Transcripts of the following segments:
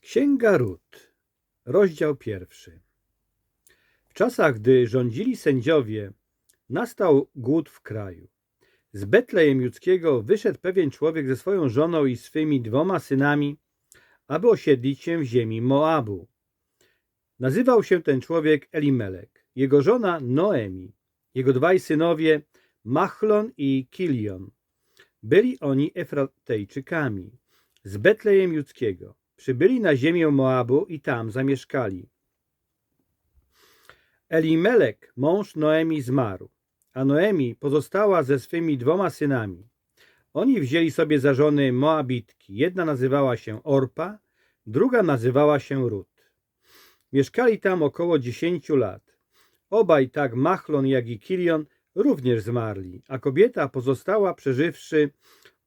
Księga Rut, rozdział pierwszy. W czasach, gdy rządzili sędziowie, nastał głód w kraju. Z Betlejem Judzkiego wyszedł pewien człowiek ze swoją żoną i swymi dwoma synami, aby osiedlić się w ziemi Moabu. Nazywał się ten człowiek Elimelek, jego żona Noemi, jego dwaj synowie Machlon i Kilion. Byli oni Efratejczykami z Betlejem Judzkiego. Przybyli na ziemię Moabu i tam zamieszkali. Elimelek, mąż Noemi, zmarł, a Noemi pozostała ze swymi dwoma synami. Oni wzięli sobie za żony Moabitki. Jedna nazywała się Orpa, druga nazywała się Rut. Mieszkali tam około dziesięciu lat. Obaj, tak Machlon jak i Kilion, również zmarli, a kobieta pozostała przeżywszy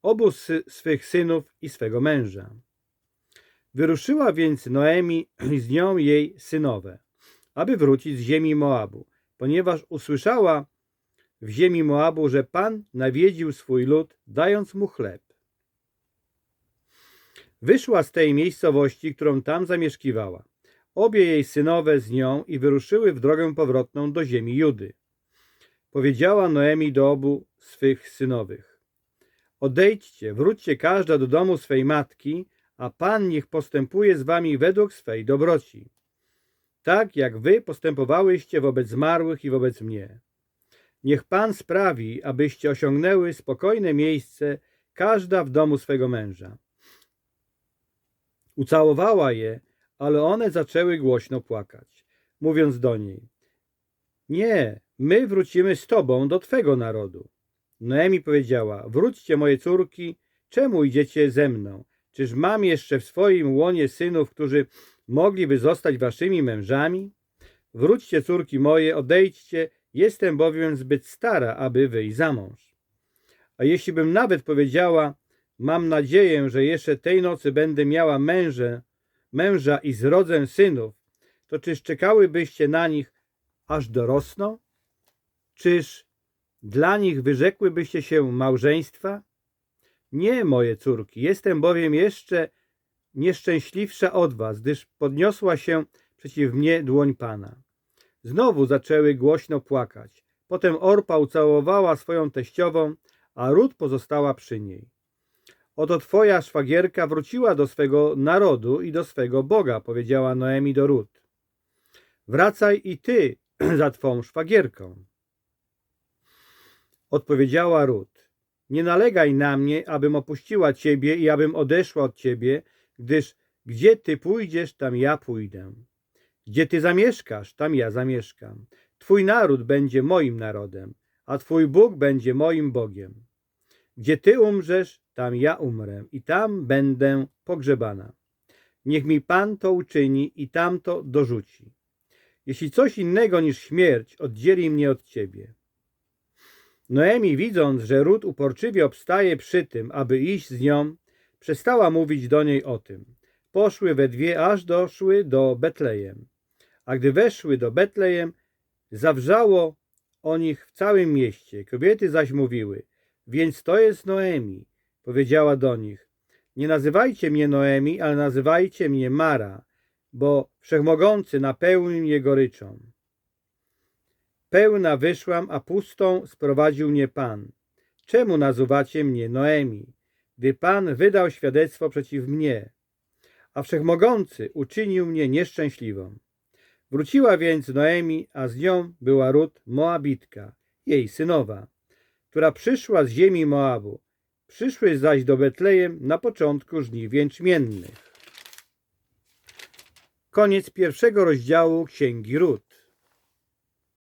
obu swych synów i swego męża. Wyruszyła więc Noemi z nią jej synowe, aby wrócić z ziemi Moabu, ponieważ usłyszała w ziemi Moabu, że Pan nawiedził swój lud, dając mu chleb. Wyszła z tej miejscowości, którą tam zamieszkiwała. Obie jej synowe z nią i wyruszyły w drogę powrotną do ziemi Judy. Powiedziała Noemi do obu swych synowych. Odejdźcie, wróćcie każda do domu swej matki, a Pan niech postępuje z wami według swej dobroci. Tak jak wy postępowałyście wobec zmarłych i wobec mnie. Niech Pan sprawi, abyście osiągnęły spokojne miejsce, każda w domu swego męża. Ucałowała je, ale one zaczęły głośno płakać, mówiąc do niej: Nie, my wrócimy z tobą do twego narodu. Noemi powiedziała: Wróćcie, moje córki, czemu idziecie ze mną? Czyż mam jeszcze w swoim łonie synów, którzy mogliby zostać waszymi mężami? Wróćcie, córki moje, odejdźcie, jestem bowiem zbyt stara, aby wyjść za mąż. A jeśli bym nawet powiedziała, mam nadzieję, że jeszcze tej nocy będę miała męża, męża i zrodzę synów, to czyż czekałybyście na nich, aż dorosną? Czyż dla nich wyrzekłybyście się małżeństwa? Nie, moje córki, jestem bowiem jeszcze nieszczęśliwsza od was, gdyż podniosła się przeciw mnie dłoń Pana. Znowu zaczęły głośno płakać. Potem Orpa ucałowała swoją teściową, a Rut pozostała przy niej. Oto twoja szwagierka wróciła do swego narodu i do swego Boga, powiedziała Noemi do Rut. Wracaj i ty za twą szwagierką. Odpowiedziała Rut. Nie nalegaj na mnie, abym opuściła ciebie i abym odeszła od ciebie, gdyż gdzie ty pójdziesz, tam ja pójdę. Gdzie ty zamieszkasz, tam ja zamieszkam. Twój naród będzie moim narodem, a twój Bóg będzie moim Bogiem. Gdzie ty umrzesz, tam ja umrę i tam będę pogrzebana. Niech mi Pan to uczyni i tamto dorzuci. Jeśli coś innego niż śmierć oddzieli mnie od ciebie. Noemi, widząc, że Rut uporczywie obstaje przy tym, aby iść z nią, przestała mówić do niej o tym. Poszły we dwie, aż doszły do Betlejem. A gdy weszły do Betlejem, zawrzało o nich w całym mieście. Kobiety zaś mówiły, więc to jest Noemi. Powiedziała do nich, nie nazywajcie mnie Noemi, ale nazywajcie mnie Mara, bo Wszechmogący napełnił mnie goryczą. Pełna wyszłam, a pustą sprowadził mnie Pan. Czemu nazywacie mnie Noemi, gdy Pan wydał świadectwo przeciw mnie, a Wszechmogący uczynił mnie nieszczęśliwą? Wróciła więc Noemi, a z nią była Rut Moabitka, jej synowa, która przyszła z ziemi Moabu. Przyszły zaś do Betlejem na początku żniw jęczmiennych. Koniec pierwszego rozdziału Księgi Rut.